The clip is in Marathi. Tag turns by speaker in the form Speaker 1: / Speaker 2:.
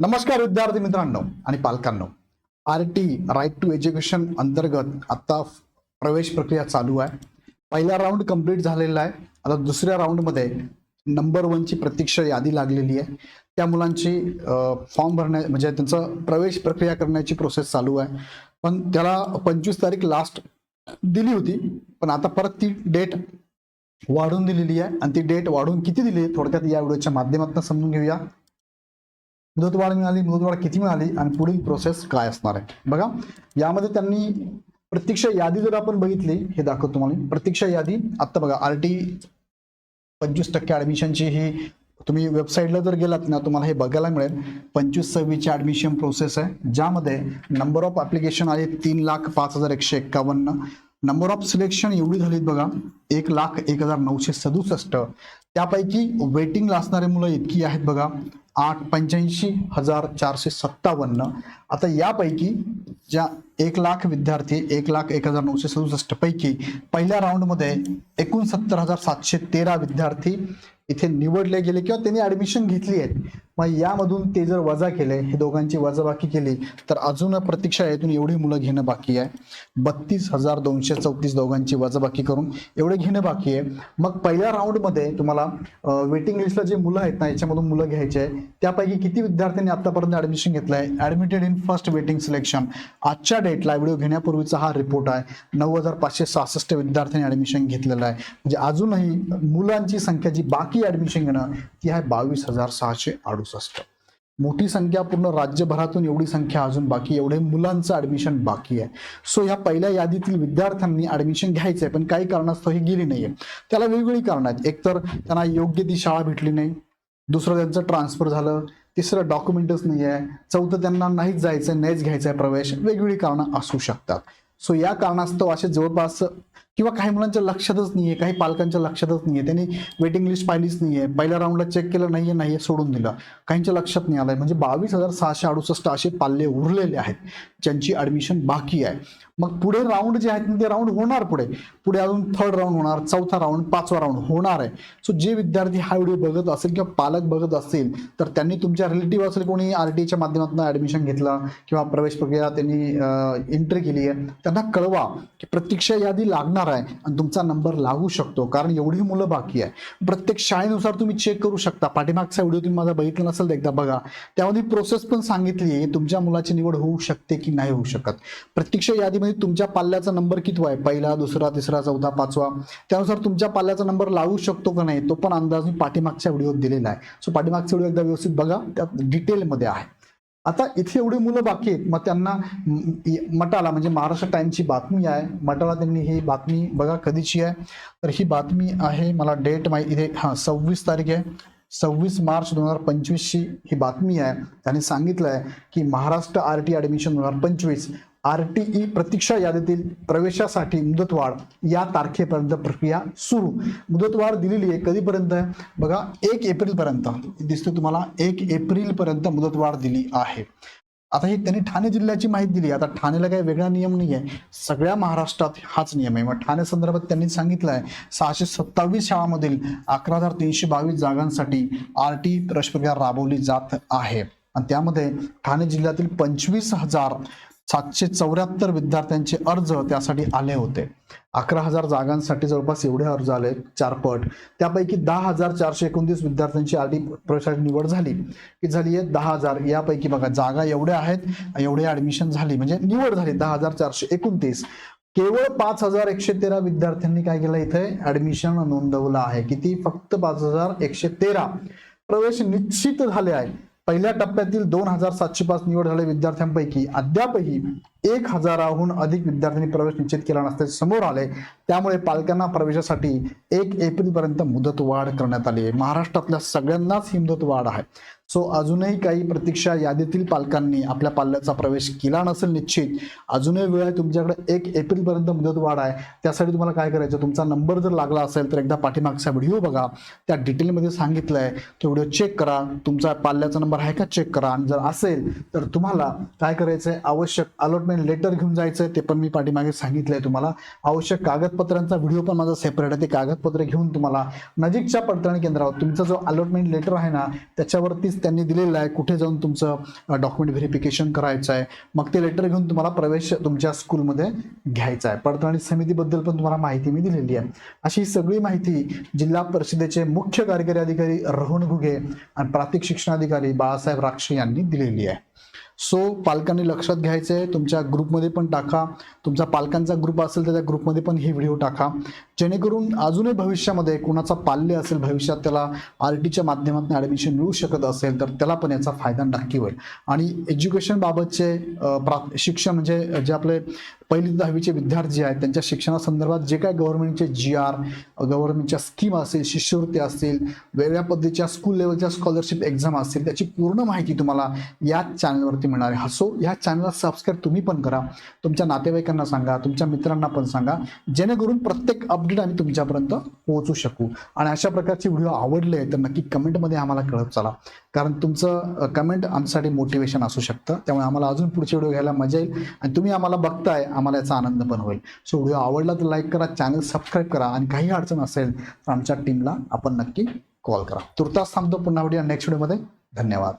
Speaker 1: नमस्कार विद्यार्थी मित्रांनो आणि पालकांनो. R T right to education अंतर्गत आता प्रवेश प्रक्रिया चालू आहे. पहिला राऊंड कंप्लीट झालेला आहे. आता दुसऱ्या राऊंडमध्ये नंबर वनची प्रतीक्षा यादी लागलेली आहे. त्या मुलांची फॉर्म भरण्या म्हणजे त्यांचं प्रवेश प्रक्रिया करण्याची प्रोसेस चालू आहे. पण त्याला पंचवीस तारीख लास्ट दिली होती. पण आता परत ती डेट वाढून दिलेली आहे. आणि ती डेट वाढून किती दिली आहे थोडक्यात या व्हिडिओच्या माध्यमातून समजून घेऊया. मुदतवाढ मिळाली मुदतवाढ किती मिळाली आणि पुढील प्रोसेस काय असणार आहे? बघा यामध्ये त्यांनी प्रत्यक्ष यादी जर आपण बघितली हे दाखवतो तुम्हाला प्रत्यक्ष यादी आत्ता बघा आर टी पंचवीस टक्के ऍडमिशनची ही तुम्ही वेबसाईटला जर गेलात ना तुम्हाला हे बघायला मिळेल. पंचवीस सव्वीसची ऍडमिशन प्रोसेस आहे ज्यामध्ये नंबर ऑफ ऍप्लिकेशन आले तीन लाख पाच हजार एकशे एक्कावन्न. नंबर ऑफ सिलेक्शन एवढी झालीत बघा एक लाख एक हजार नऊशे सदुसष्ट. त्यापैकी वेटिंगला असणारे मुलं इतकी आहेत बघा आठ पंच्याऐंशी हजार चारशे सत्तावन्न. आता यापैकी ज्या एक लाख विद्यार्थी एक लाख एक हजार नऊशे सदुसष्ट पैकी पहिल्या राऊंडमध्ये एकोणसत्तर हजार सातशे तेरा विद्यार्थी इथे निवडले गेले किंवा त्यांनी ऍडमिशन घेतली आहेत मग यामधून ते जर वजा केले हे दोघांची वजाबाकी केली तर अजून प्रतीक्षा यातून एवढी मुलं घेणं बाकी आहे. बत्तीस हजार दोनशे चौतीस दोघांची वजाबाकी करून एवढे घेणं बाकी आहे. मग पहिल्या राऊंडमध्ये तुम्हाला वेटिंग लिस्टला जे मुलं आहेत ना याच्यामधून मुलं घ्यायचे आहे त्यापैकी किती विद्यार्थ्यांनी आतापर्यंत ऍडमिशन घेतलं आहे admitted in first waiting selection आजच्या डेटला व्हिडिओ घेण्यापूर्वीचा हा रिपोर्ट आहे. नऊ हजार पाचशे सहासष्ट विद्यार्थ्यांनी ऍडमिशन घेतलेलं आहे. म्हणजे अजूनही मुलांची संख्या जी बाकी ऍडमिशन घेणं ती आहे बावीस हजार सहाशे अडुसष्ट मोठी संख्या पूर्ण राज्यभरातून एवढी संख्या अजून बाकी एवढे मुलांचं ऍडमिशन बाकी आहे. सो ह्या पहिल्या यादीतील विद्यार्थ्यांनी ऍडमिशन आहे. पण काही कारणास्तव ही गेली नाहीये. त्याला वेगवेगळी कारण आहेत. एकतर त्यांना योग्य ती शाळा भेटली नाही. दुसरं त्यांचं ट्रान्सफर झालं. तिसरं डॉक्युमेंटच नाही आहे. चौथं त्यांना नाहीच जायचं नाहीच घ्यायचं आहे प्रवेश. वेगवेगळी कारणं असू शकतात. सो या कारणास्तव असे जवळपास किंवा काही मुलांच्या लक्षातच नाही आहे काही पालकांच्या लक्षातच नाही आहे त्यांनी वेटिंग लिस्ट पाहिलीच नाही आहे पहिल्या राऊंडला चेक केलं नाही आहे नाही आहे सोडून दिलं. काहींच्या लक्षात नाही आलं आहे म्हणजे बावीस हजार सहाशे अडुसष्ट असे पाल्ले उरलेले आहेत. ज्यांची ॲडमिशन बाकी आहे. मग पुढे राऊंड जे आहेत ना ते राऊंड होणार पुढे. पुढे अजून थर्ड राऊंड होणार चौथा राऊंड पाचवा राऊंड होणार आहे. सो जे विद्यार्थी हा व्हिडिओ बघत असेल किंवा पालक बघत असतील तर त्यांनी तुमच्या रिलेटिव्ह असेल कोणी आर टीच्या माध्यमातून ॲडमिशन घेतलं किंवा प्रवेश प्रक्रिया त्यांनी एंट्री केली आहे त्यांना कळवा की प्रतीक्षा यादी लागणार आहे आणि तुमचा नंबर लागू शकतो कारण एवढी मुलं बाकी आहे. प्रत्येक शाळेनुसार तुम्ही चेक करू शकता. पाठीमागचा व्हिडिओ तुम्ही माझा बघितला नसेल तर एकदा बघा. त्यामध्ये प्रोसेस पण सांगितली आहे तुमच्या मुलाची निवड होऊ शकते की नाही होऊ शकत. प्रत्यक्ष यादीमध्ये तुमच्या पाल्याचा नंबर किती आहे? पहिला दुसरा तिसरा चौथा पाचवा. त्यानुसार तुमच्या पाल्याचा नंबर लागू शकतो का नाही तो पण अंदाज मी पाठीमागच्या व्हिडिओत दिलेला आहे. सो पाठीमागचा व्हिडिओ एकदा व्यवस्थित बघा. त्यात डिटेलमध्ये आहे. आता इथे एवढी मुलं बाकी आहेत मग त्यांना मटाला म्हणजे महाराष्ट्र टाइमची बातमी आहे. मटाला त्यांनी ही बातमी बघा कधीची आहे. तर ही बातमी आहे मला डेट माहिती इथे हां सव्वीस तारीख आहे. सव्वीस मार्च दोन हजार पंचवीसची ही बातमी आहे. त्यांनी सांगितलं आहे की महाराष्ट्र आर टी ॲडमिशन दोन हजार पंचवीस आर टी ई प्रतीक्षा यादीतील प्रवेशासाठी मुदतवाढ या तारखेपर्यंत प्रक्रिया सुरू. मुदतवाढ दिलेली आहे कधीपर्यंत? बघा एक एप्रिलपर्यंत. दिसते तुम्हाला एक एप्रिलपर्यंत मुदतवाढ दिली आहे. आता ही त्यांनी ठाणे जिल्ह्याची माहिती दिली. आता ठाणेला काही वेगळा नियम नाही आहे सगळ्या महाराष्ट्रात हाच नियम आहे. मग ठाणे संदर्भात त्यांनी सांगितलं आहे सहाशे सत्तावीस शाळांमधील अकरा हजार तीनशे बावीस जागांसाठी आर टी प्रक्रिया राबवली जात आहे. आणि त्यामध्ये ठाणे जिल्ह्यातील पंचवीस हजार सातशे चौऱ्याहत्तर विद्यार्थ्यांचे अर्ज त्यासाठी आले होते. अकरा हजार जागांसाठी जवळपास एवढे अर्ज आले चारपट त्यापैकी दहा हजार चारशे एकोणतीस विद्यार्थ्यांची आधी प्रवेशाची निवड झाली. की झाली आहे दहा हजार. यापैकी बघा जागा एवढ्या आहेत एवढे ऍडमिशन झाली. म्हणजे निवड झाली दहा हजार चारशे एकोणतीस. केवळ पाच हजार एकशे तेरा विद्यार्थ्यांनी काय केलं इथे? ऍडमिशन नोंदवलं आहे. किती? फक्त पाच हजार एकशे तेरा. प्रवेश निश्चित झाले आहे. पहिल्या टप्प्यातील दोन हजार सातशे पाच निवड झालेल्या विद्यार्थ्यांपैकी अद्यापही एक हजाराहून अधिक विद्यार्थ्यांनी प्रवेश निश्चित केला नसल्याचे समोर आले. त्यामुळे पालकांना प्रवेशासाठी एक एप्रिल पर्यंत मुदत वाढ करण्यात आली आहे. महाराष्ट्रातल्या सगळ्यांनाच ही मुदतवाढ आहे. सो अजूनही काही प्रतीक्षा यादीतील पालकांनी आपल्या पाल्याचा प्रवेश केला नसेल निश्चित अजूनही वेळ आहे तुमच्याकडे एक एप्रिल पर्यंत मुदत वाढ आहे. त्यासाठी तुम्हाला काय करायचं? तुमचा नंबर जर लागला असेल तर एकदा पाठीमागचा व्हिडिओ बघा. त्या डिटेलमध्ये सांगितलं आहे तो व्हिडिओ चेक करा. तुमचा पाल्याचा नंबर आहे का? चेक करा. आणि जर असेल तर तुम्हाला काय करायचं आहे आवश्यक अलॉटमेंट लेटर घेऊन जायचं आहे ते पण मी पाठीमागे सांगितलं आहे तुम्हाला. आवश्यक कागदपत्रांचा व्हिडिओ पण माझा सेपरेट आहे. ते कागदपत्र घेऊन तुम्हाला नजीकच्या पडताळणी केंद्रावर तुमचा जो अलॉटमेंट लेटर आहे ना त्याच्यावरती त्यांनी दिलेला आहे. कुठे जाऊन तुमचं डॉक्युमेंट व्हेरिफिकेशन करायचं आहे? मग ते लेटर घेऊन तुम्हाला प्रवेश तुमच्या स्कूलमध्ये घ्यायचा आहे. पडताळणी समितीबद्दल पण तुम्हाला माहिती मी दिलेली आहे. अशी सगळी माहिती जिल्हा परिषदेचे मुख्य कार्यकारी अधिकारी रोहन घुगे आणि प्राथमिक शिक्षणाधिकारी बाळासाहेब राक्षे यांनी दिलेली आहे. सो पालकांनी लक्षात घ्यायचं आहे तुमच्या ग्रुपमध्ये पण टाका. तुमचा पालकांचा ग्रुप असेल तर त्या ग्रुपमध्ये पण हे व्हिडिओ टाका. जेणेकरून अजूनही भविष्यामध्ये कुणाचा पाल्य असेल भविष्यात त्याला आर टीच्या माध्यमातून ॲडमिशन मिळू शकत असेल तर त्याला पण याचा फायदा नक्की होईल. आणि एज्युकेशनबाबतचे प्रा शिक्षण म्हणजे जे आपले पहिली ते दहावीचे विद्यार्थी आहेत. त्यांच्या शिक्षणासंदर्भात जे काय गव्हर्नमेंटचे जी आर गव्हर्नमेंटच्या स्कीम असेल शिष्यवृत्ती असतील वेगळ्या पद्धतीच्या स्कूल लेवलच्या स्कॉलरशिप एक्झाम असतील त्याची पूर्ण माहिती तुम्हाला या चॅनलवरती मिळणार आहे. सो या चॅनलला सबस्क्राईब तुम्ही पण करा. तुमच्या नातेवाईकांना सांगा तुमच्या मित्रांना पण सांगा जेणेकरून प्रत्येक अपडेट आम्ही तुमच्यापर्यंत पोहोचू शकू. आणि अशा प्रकारचे व्हिडिओ आवडले तर नक्की कमेंटमध्ये आम्हाला कळत चला. कारण तुमचं कमेंट आमच्यासाठी मोटिवेशन असू शकतं. त्यामुळे आम्हाला अजून पुढचे व्हिडिओ घ्यायला मजा येईल. आणि तुम्ही आम्हाला बघताय आम्हाला याचा आनंद पण होईल. सो व्हिडिओ आवडला तर लाईक करा चॅनल सबस्क्राईब करा आणि काही अडचण असेल तर आमच्या टीमला आपण नक्की कॉल करा. तुर्तास थांबतो पुन्हा व्हिडिओ नेक्स्ट व्हिडिओमध्ये धन्यवाद.